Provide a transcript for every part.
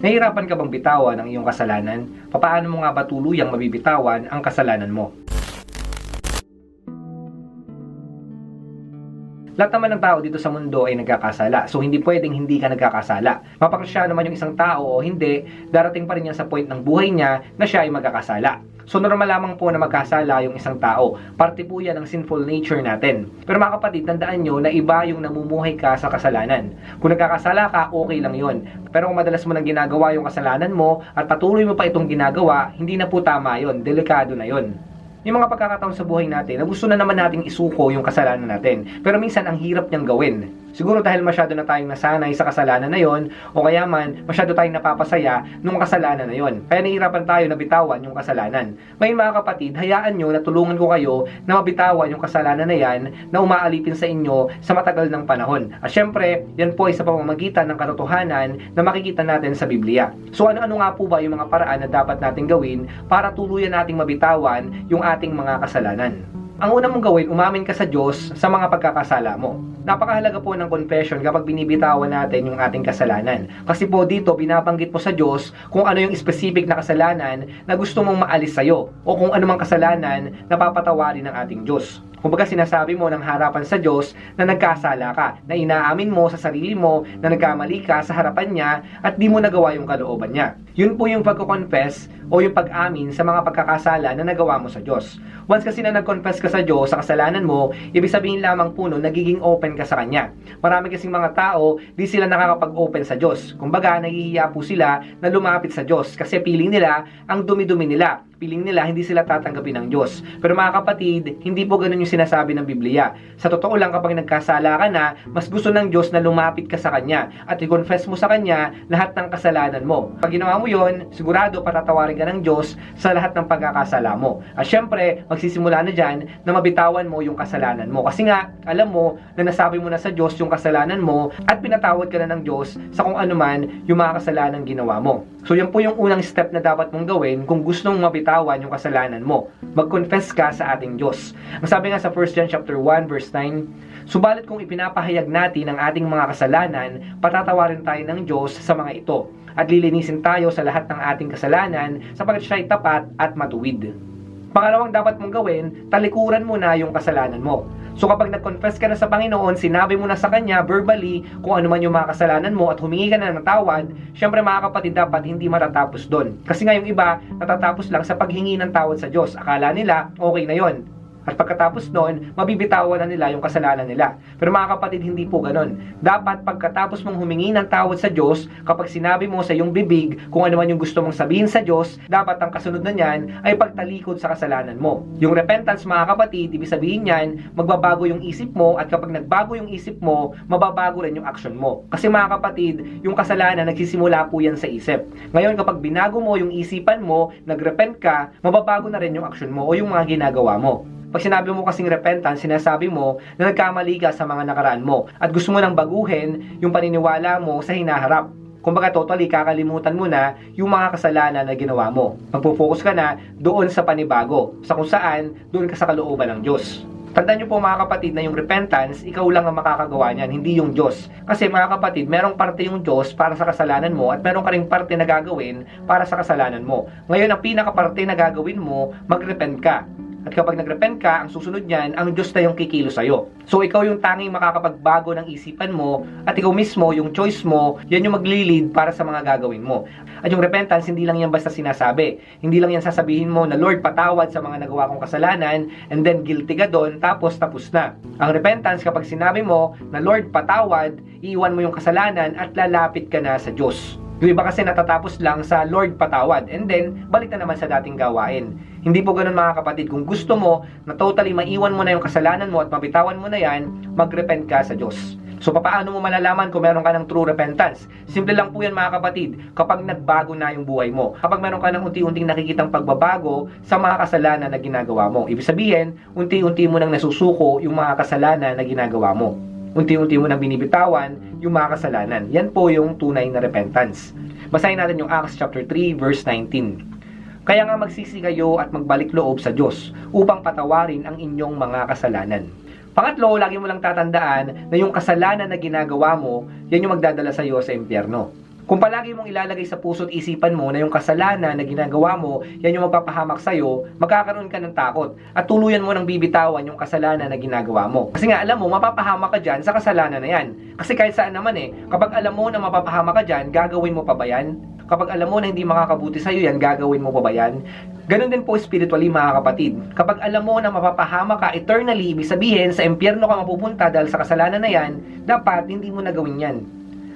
Nahihirapan ka bang bitawan ang iyong kasalanan? Papaano mo nga ba tuluyang mabibitawan ang kasalanan mo? Lahat naman ng tao dito sa mundo ay nagkakasala. So, hindi pwedeng hindi ka nagkakasala. Mapakasya naman yung isang tao o hindi, darating pa rin yan sa point ng buhay niya na siya ay magkakasala. So, normal lamang po na magkasala yung isang tao. Parte po yan ng sinful nature natin. Pero mga kapatid, tandaan nyo na iba yung namumuhay ka sa kasalanan. Kung nagkakasala ka, okay lang yon. Pero kung madalas mo nang ginagawa yung kasalanan mo at patuloy mo pa itong ginagawa, hindi na po tama yon. Delikado na yon. Yung mga pagkakataon sa buhay natin na gusto na naman nating isuko yung kasalanan natin. Pero minsan ang hirap niyang gawin. Siguro dahil masyado na tayong nasanay sa kasalanan na yon o kaya man masyado tayong napapasaya nung kasalanan na yon. Kaya nahihirapan tayo na bitawan yung kasalanan. Ngayon mga kapatid, hayaan nyo na tulungan ko kayo na mabitawan yung kasalanan na yan na umaalipin sa inyo sa matagal ng panahon. At syempre, yan po ay sa pamamagitan ng katotohanan na makikita natin sa Biblia. So ano-ano nga po ba yung mga paraan na dapat natin gawin para tuluyan nating mabitawan yung ating mga kasalanan? Ang una mong gawin, umamin ka sa Diyos sa mga pagkakasala mo. Napakahalaga po ng confession kapag binibitawan natin yung ating kasalanan. Kasi po dito, binabanggit mo sa Diyos kung ano yung specific na kasalanan na gusto mong maalis sa'yo o kung ano mang kasalanan na papatawarin ng ating Diyos. Kumbaga sinasabi mo ng harapan sa Diyos na nagkasala ka, na inaamin mo sa sarili mo na nagkamali ka sa harapan niya at di mo nagawa yung kalooban niya. Yun po yung pagko-confess o yung pag-amin sa mga pagkakasala na nagawa mo sa Diyos. Once kasi na nag-confess ka sa Diyos sa kasalanan mo, ibig sabihin lamang po no, nagiging open ka sa Kanya. Marami kasing mga tao, di sila nakakapag-open sa Diyos. Kumbaga, nahihiya po sila na lumapit sa Diyos kasi feeling nila ang dumi-dumi nila piling nila hindi sila tatanggapin ng Diyos. Pero mga kapatid, hindi po ganun yung sinasabi ng Biblia. Sa totoo lang kapag nagkasala ka na, mas gusto ng Diyos na lumapit ka sa Kanya at i-confess mo sa Kanya lahat ng kasalanan mo. Pag ginawa mo yon, sigurado patatawarin ka ng Diyos sa lahat ng pagkakasala mo. At syempre, magsisimula na dyan na mabitawan mo yung kasalanan mo. Kasi nga, alam mo na nasabi mo na sa Diyos yung kasalanan mo at pinatawad ka na ng Diyos sa kung ano man yung mga kasalanan ginawa mo. So yan po yung unang step na dapat mong gawin kung gusto mong mabitawan yung kasalanan mo. Mag-confess ka sa ating Diyos. Ang sabi nga sa 1 John chapter 1 verse 9, Subalit kung ipinapahayag natin ang ating mga kasalanan, patatawarin tayo ng Diyos sa mga ito at lilinisin tayo sa lahat ng ating kasalanan sapagkat siya ay tapat at matuwid. Pangalawang dapat mong gawin, talikuran mo na yung kasalanan mo. So kapag nag-confess ka na sa Panginoon, sinabi mo na sa Kanya verbally kung ano man yung mga kasalanan mo at humingi ka na ng tawad, syempre mga kapatid dapat hindi matatapos doon. Kasi nga yung iba, natatapos lang sa paghingi ng tawad sa Diyos. Akala nila, okay na yon. At pagkatapos noon, mabibitawan na nila yung kasalanan nila. Pero mga kapatid, hindi po ganon. Dapat pagkatapos mong humingi ng tawad sa Diyos, kapag sinabi mo sa iyong bibig kung ano man yung gusto mong sabihin sa Diyos, dapat ang kasunod na niyan ay pagtalikod sa kasalanan mo. Yung repentance mga kapatid, ibig sabihin niyan, magbabago yung isip mo at kapag nagbago yung isip mo, mababago rin yung action mo. Kasi mga kapatid, yung kasalanan nagsisimula po yan sa isip. Ngayon kapag binago mo yung isipan mo, nagrepent ka, mababago na rin yung action mo o yung mga ginagawa mo. Pag sinabi mo kasing repentance, sinasabi mo na nagkamali ka sa mga nakaraan mo at gusto mo nang baguhin yung paniniwala mo sa hinaharap. Kumbaga totally kakalimutan mo na yung mga kasalanan na ginawa mo. Magpo-focus ka na doon sa panibago, sa kung saan doon ka sa kalooban ng Diyos. Tandaan nyo po mga kapatid na yung repentance, ikaw lang ang makakagawa niyan, hindi yung Diyos. Kasi mga kapatid, merong parte yung Diyos para sa kasalanan mo at merong ka ring parte na gagawin para sa kasalanan mo. Ngayon, ang pinakaparte na gagawin mo, magrepent ka. At kapag nagrepent ka, ang susunod niyan, ang Diyos na yung kikilo sa'yo. So ikaw yung tanging makakapagbago ng isipan mo at ikaw mismo, yung choice mo, yan yung maglilid para sa mga gagawin mo. At yung repentance, hindi lang yan basta sinasabi. Hindi lang yan sasabihin mo na Lord, patawad sa mga nagawa kong kasalanan and then guilty ka doon, tapos tapos na. Ang repentance, kapag sinabi mo na Lord, patawad, iiwan mo yung kasalanan at lalapit ka na sa Diyos. Yung iba kasi natatapos lang sa Lord patawad and then balik na naman sa dating gawain. Hindi po ganun mga kapatid. Kung gusto mo na totally maiwan mo na yung kasalanan mo at mabitawan mo na yan, magrepent ka sa Diyos. So paano mo malalaman kung meron ka ng true repentance? Simple lang po yan mga kapatid, kapag nagbago na yung buhay mo. Kapag meron ka ng unti-unting nakikitang pagbabago sa mga kasalanan na ginagawa mo. Ibig sabihin, unti-unti mo nang nasusuko yung mga kasalanan na ginagawa mo unti-unti mo nang binibitawan yung mga kasalanan. Yan po yung tunay na repentance. Basahin natin yung Acts chapter 3 verse 19. Kaya nga magsisi kayo at magbalik loob sa Diyos upang patawarin ang inyong mga kasalanan. Pangatlo, lagi mo lang tatandaan na yung kasalanan na ginagawa mo, yan yung magdadala sa iyo sa impyerno. Kung palagi mong ilalagay sa puso't isipan mo na yung kasalanan na ginagawa mo, yan yung magpapahamak sa'yo, magkakaroon ka ng takot at tuluyan mo ng bibitawan yung kasalanan na ginagawa mo. Kasi nga alam mo, mapapahamak ka dyan sa kasalanan na yan. Kasi kahit saan naman eh, kapag alam mo na mapapahamak ka dyan, gagawin mo pa ba yan? Kapag alam mo na hindi makakabuti sa'yo yan, gagawin mo pa ba yan? Ganon din po spiritually mga kapatid. Kapag alam mo na mapapahama ka eternally, ibig sabihin sa impyerno ka mapupunta dahil sa kasalanan na yan, dapat hindi mo na gawin yan.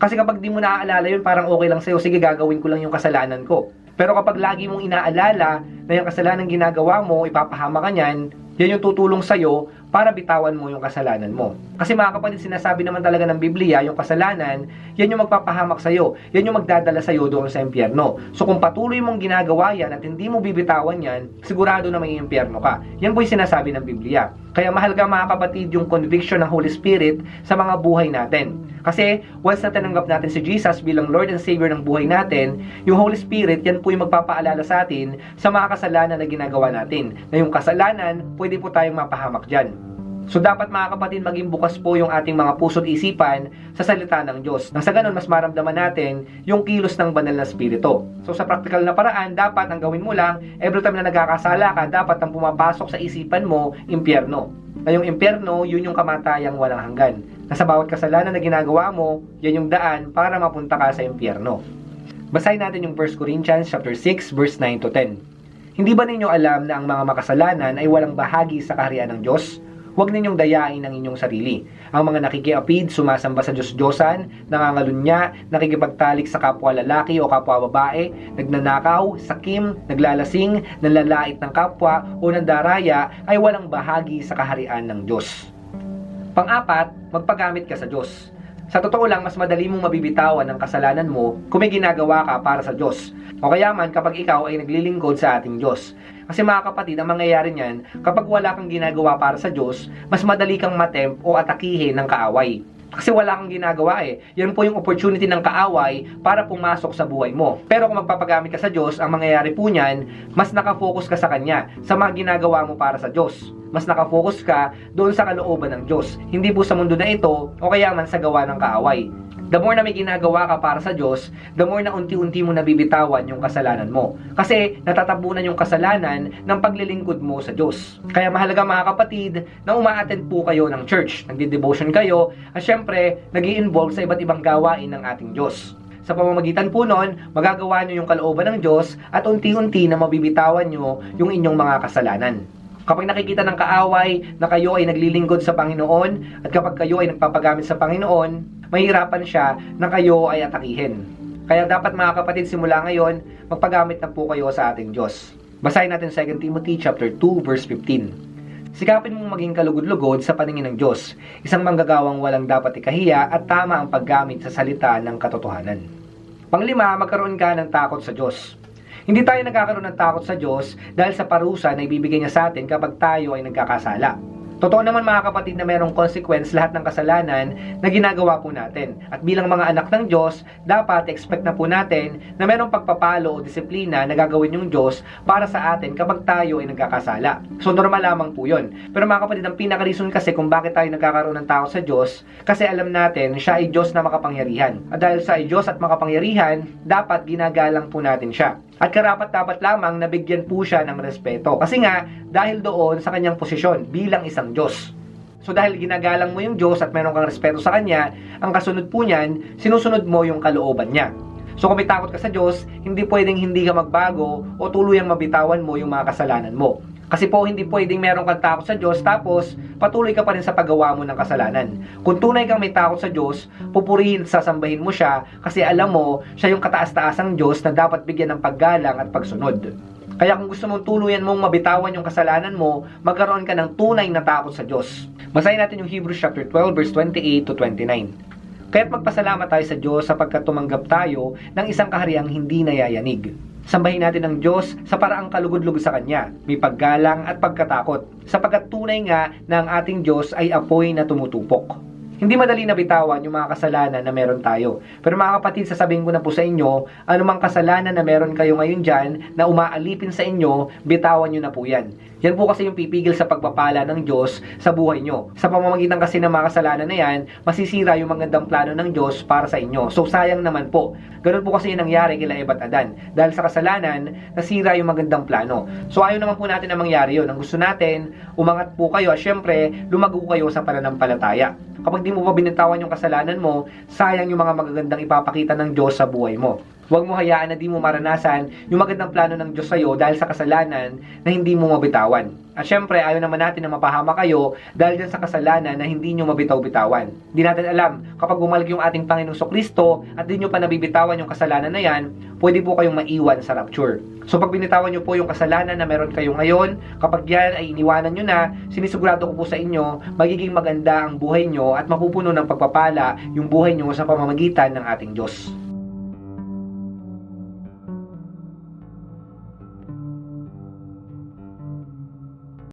Kasi kapag di mo naaalala yun, parang okay lang sa'yo, sige gagawin ko lang yung kasalanan ko. Pero kapag lagi mong inaalala na yung kasalanan ginagawa mo, ipapahama ka niyan, yan yung tutulong sa'yo para bitawan mo yung kasalanan mo. Kasi mga kapatid, sinasabi naman talaga ng Biblia, yung kasalanan, yan yung magpapahamak sa'yo. Yan yung magdadala sa'yo doon sa impyerno. So kung patuloy mong ginagawa yan at hindi mo bibitawan yan, sigurado na may impyerno ka. Yan po yung sinasabi ng Biblia. Kaya mahal ka mga kapatid yung conviction ng Holy Spirit sa mga buhay natin. Kasi once na tinanggap natin si Jesus bilang Lord and Savior ng buhay natin, yung Holy Spirit, yan po yung magpapaalala sa atin sa mga kasalanan na ginagawa natin. Na yung kasalanan, pwede po tayong mapahamak dyan. So dapat mga kapatid maging bukas po yung ating mga puso't isipan sa salita ng Diyos. Nang sa ganun mas maramdaman natin yung kilos ng banal na spirito. So sa practical na paraan, dapat ang gawin mo lang, every time na nagkakasala ka, dapat ang pumapasok sa isipan mo, impyerno. Na yung impyerno, yun yung kamatayang walang hanggan. Na sa bawat kasalanan na ginagawa mo, yan yung daan para mapunta ka sa impyerno. Basahin natin yung 1 Corinthians chapter 6 verse 9 to 10. Hindi ba ninyo alam na ang mga makasalanan ay walang bahagi sa kaharian ng Diyos? Huwag ninyong dayain ang inyong sarili. Ang mga nakikiapid, sumasamba sa Diyos-Diyosan, nangangalunya, nakikipagtalik sa kapwa lalaki o kapwa babae, nagnanakaw, sakim, naglalasing, nanlalait ng kapwa o nandaraya ay walang bahagi sa kaharian ng Diyos. Pang-apat, magpagamit ka sa Diyos. Sa totoo lang, mas madali mong mabibitawan ang kasalanan mo kung may ginagawa ka para sa Diyos. O kaya man kapag ikaw ay naglilingkod sa ating Diyos. Kasi mga kapatid, ang mangyayari niyan, kapag wala kang ginagawa para sa Diyos, mas madali kang matemp o atakihin ng kaaway. Kasi wala kang ginagawa eh. Yan po yung opportunity ng kaaway para pumasok sa buhay mo. Pero kung magpapagamit ka sa Diyos, ang mangyayari po niyan, mas nakafocus ka sa Kanya, sa mga ginagawa mo para sa Diyos. Mas nakafocus ka doon sa kalooban ng Diyos. Hindi po sa mundo na ito, o kaya man sa gawa ng kaaway. The more na may ginagawa ka para sa Diyos, the more na unti-unti mo nabibitawan yung kasalanan mo. Kasi natatabunan yung kasalanan ng paglilingkod mo sa Diyos. Kaya mahalaga mga kapatid na umaattend po kayo ng church, nagdi-devotion kayo, at syempre, nag involve sa iba't ibang gawain ng ating Diyos. Sa pamamagitan po nun, magagawa nyo yung kalooban ng Diyos at unti-unti na mabibitawan nyo yung inyong mga kasalanan. Kapag nakikita ng kaaway na kayo ay naglilingkod sa Panginoon at kapag kayo ay nagpapagamit sa Panginoon, mahirapan siya na kayo ay atakihin. Kaya dapat mga kapatid simula ngayon, magpagamit na po kayo sa ating Diyos. Basahin natin 2 Timothy chapter 2 verse 15. Sikapin mong maging kalugod-lugod sa paningin ng Diyos, isang manggagawang walang dapat ikahiya at tama ang paggamit sa salita ng katotohanan. Panglima, magkaroon ka ng takot sa Diyos. Hindi tayo nagkakaroon ng takot sa Diyos dahil sa parusa na ibibigay niya sa atin kapag tayo ay nagkakasala. Totoo naman mga kapatid na mayroong consequence lahat ng kasalanan na ginagawa po natin. At bilang mga anak ng Diyos, dapat expect na po natin na mayroong pagpapalo o disiplina na gagawin yung Diyos para sa atin kapag tayo ay nagkakasala. So normal lamang po yun. Pero mga kapatid, ang pinaka-reason kasi kung bakit tayo nagkakaroon ng takot sa Diyos, kasi alam natin siya ay Diyos na makapangyarihan. At dahil sa Diyos at makapangyarihan, dapat ginagalang po natin siya. At karapat dapat lamang nabigyan po siya ng respeto. Kasi nga, dahil doon sa kanyang posisyon bilang isang Diyos. So dahil ginagalang mo yung Diyos at meron kang respeto sa Kanya, ang kasunod po niyan, sinusunod mo yung kalooban niya. So kung may takot ka sa Diyos, hindi pwedeng hindi ka magbago o tuluyang mabitawan mo yung mga kasalanan mo. Kasi po hindi pwedeng meron kang takot sa Diyos tapos patuloy ka pa rin sa paggawa mo ng kasalanan. Kung tunay kang may takot sa Diyos, pupurihin at sasambahin mo siya kasi alam mo siya yung kataas-taasang Diyos na dapat bigyan ng paggalang at pagsunod. Kaya kung gusto mong tuluyan mong mabitawan yung kasalanan mo, magkaroon ka ng tunay na takot sa Diyos. Basahin natin yung Hebrews chapter 12 verse 28 to 29. Kaya't magpasalamat tayo sa Diyos sapagkat tumanggap tayo ng isang kahariang hindi nayayanig. Sambahin natin ang Diyos sa paraang kalugod-lugod sa Kanya, may paggalang at pagkatakot, sapagkat tunay nga na ang ating Diyos ay apoy na tumutupok. Hindi madali na bitawan yung mga kasalanan na meron tayo. Pero mga kapatid, sasabihin ko na po sa inyo, anumang kasalanan na meron kayo ngayon dyan na umaalipin sa inyo, bitawan nyo na po yan. Yan po kasi yung pipigil sa pagpapala ng Diyos sa buhay nyo. Sa pamamagitan kasi ng mga kasalanan na yan, masisira yung magandang plano ng Diyos para sa inyo. So sayang naman po. Ganun po kasi yung nangyari kila Eva at Adan. Dahil sa kasalanan, nasira yung magandang plano. So ayaw naman po natin na mangyari yun. Ang gusto natin, umangat po kayo at syempre, lumago kayo sa pananampalataya. Kapag di mo pa binitawan yung kasalanan mo, sayang yung mga magagandang ipapakita ng Diyos sa buhay mo. Huwag mo hayaan na di mo maranasan yung magandang plano ng Diyos sa'yo dahil sa kasalanan na hindi mo mabitawan. At syempre, ayaw naman natin na mapahama kayo dahil dyan sa kasalanan na hindi nyo mabitaw-bitawan. Hindi natin alam, kapag bumalik yung ating Panginoong Kristo at di nyo pa nabibitawan yung kasalanan na yan, pwede po kayong maiwan sa rapture. So pag binitawan nyo po yung kasalanan na meron kayo ngayon, kapag yan ay iniwanan nyo na, sinisigurado ko po sa inyo, magiging maganda ang buhay nyo at mapupuno ng pagpapala yung buhay nyo sa pamamagitan ng ating Diyos.